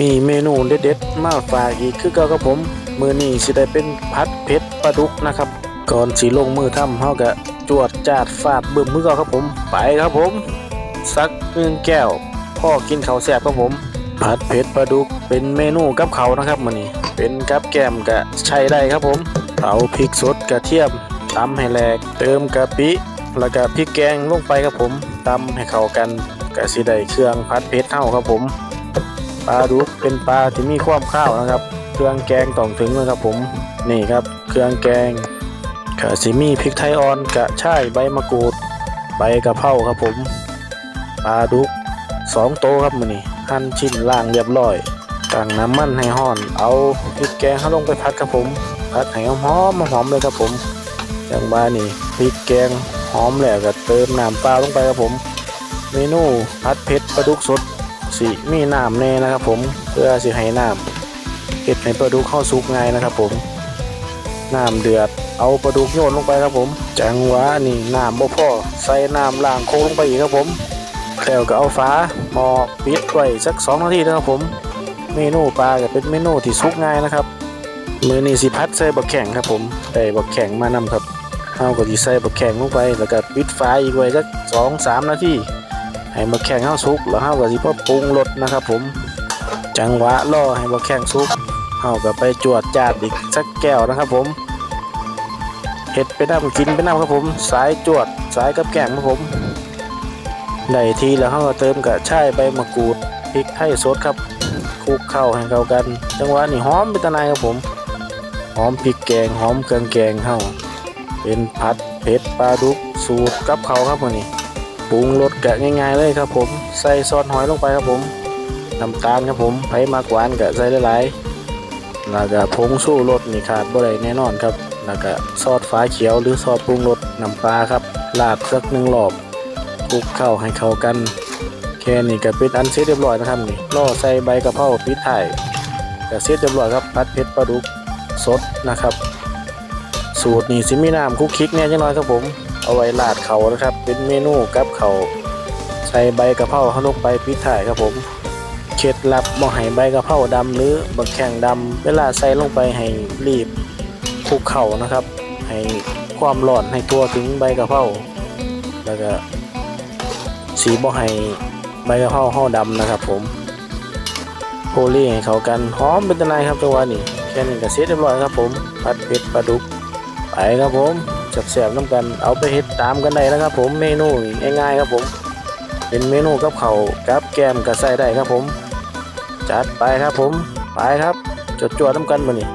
มีเมนูเด็ดๆมาฝากอีกคือเก่าครับผมมือนี้สิได้เป็นพัดเผ็ดปลาดุกนะครับ ก่อนสิลงมือทำเฮาก็จวดจาดฟาดบึ้มมือก่าครับผม ไปครับผม สักหนึ่งแก้ว พ่อกินข้าวแซ่บครับผม ผัดเผ็ดปลาดุกเป็นเมนูกับเขานะครับมือนี้เป็นกับแก้มก็ใช้ได้ครับผมเอาพริกสดกระเทียมตำให้แหลก เติมกะปิแล้วก็พริกแกงลงไปครับผมตำให้เข้ากันก็สิได้เครื่องผัดเผ็ดเฮาครับผม ปลาดุกเป็นปลาที่มีความข้าวนะครับ เครื่องแกงต้องถึงนะครับผมนี่ครับ เครื่องแกงกะสิมีพริกไทยอ่อนกะช่ายใบมะกรูดใบกะเพราครับผมปลาดุกสองโตครับมือนี่หั่นชิ้นล่างเรียบร้อยตั้งน้ำมันให้ห้อน เอาพริกแกงเข้าลงไปผัดครับผมผัดให้หอมหอมเลยครับผมอย่างบ้านนี่พริกแกงหอมแล้วก็เติมน้ำปลาลงไปครับผม เมนูผัดเผ็ดปลาดุกสด สิมีน้ำแน่นะครับ ผมเพื่อสิให้น้ำเห็ดให้ปลาดุกเข้าสุกง่ายนะครับ ผมน้ำเดือดเอาปลาดุกโยนลงไปครับผมจังหวะนี่น้ำบ่พอใส่น้ำล้างโคกลงไปอีกครับผมแล้วก็เอาฝาหมอปิดไว้สักสองนาทีนะครับผม เมนูปลาก็เป็นเมนูที่สุกง่ายนะครับมือนี้สิพัดใส่บักแข็งครับผมได้บักแข็งมานำครับเอาก็สิใส่บักแข็งลงไปแล้วก็ปิดฝาอีกไว้สักสองสามนาที ให้บักแข้งเฮาสุกแล้วเฮาวก็สิพ่อปรุงรสนะครับ ผม จังหวะรอให้บักแข้งสุกเฮาวก็ไปจวดจาดอีกสักแก้วนะครับ ผมเฮ็ดไปน้ำกินไปน้ำครับผม สายจวดสายกับแกงครับผมได้ทีแล้วเฮาก็เติมกระชายใบมะกรูดพริกไทยสดครับคลุกเข้าให้เข้ากัน จังหวะนี้หอมเป็นตะนายครับผมหอมพริกแกงหอมเครื่องแกงเฮาเป็นผัดเผ็ดปลาดุกสูตรกับเขาวครับมื้อนี้ ปรุงรสกะง่ายๆเลยครับผม ใส่ซอสหอยลงไปครับผมน้ำตาลครับผมไผมากหวานกะใส่หลายๆแล้วก็ผงชูรสนี่ขาดบ่ได้แน่นอนครับแล้วก็ซอสฟ้าเขียวหรือซอสปรุงรสน้ำปลาครับราดสักหนึ่งรอบคลุกเข้าให้เข้ากันแค่นี้ก็เป็นอันเสร็จเรียบร้อยนะครับนี่ล่อใส่ใบกะเพราปิดท้ายก็เสร็จเรียบร้อยครับผัดเผ็ดปลาดุกสดนะครับ สูตรนี่สิมีน้ำคุกคิกเนี่ยจังน้อยครับผม เอาไว้ราดเขานะครับ เป็นเมนูกับเขาใส่ใบกะเพราเข้าลงไปพิถ่ายครับผมเคล็ดลับบ่ให้ใบกะเพราดำหรือบักแข้งดำเวลาใส่ลงไปให้รีบคลุกเข่านะครับ ให้ความร้อนให้ทั่วถึงใบกะเพราแล้วก็สีบ่ให้ใบกะเพราห่อดำนะครับ ผมโพลีให้เขากันหอมเป็นตะไนครับจังหวะนี้แค่นี้ก็เสร็จเรียบร้อยครับผมผัดเผ็ดปลาดุกไปครับผม แสบๆน้ำกันเอาไปเฮ็ดตามกันได้นะครับ ผมเมนูง่ายๆครับผม เป็นเมนูกับเขาวกับแกมกับใส่ได้ครับผม จัดไปครับผมไปครับจดจวดน้ำกันมานี่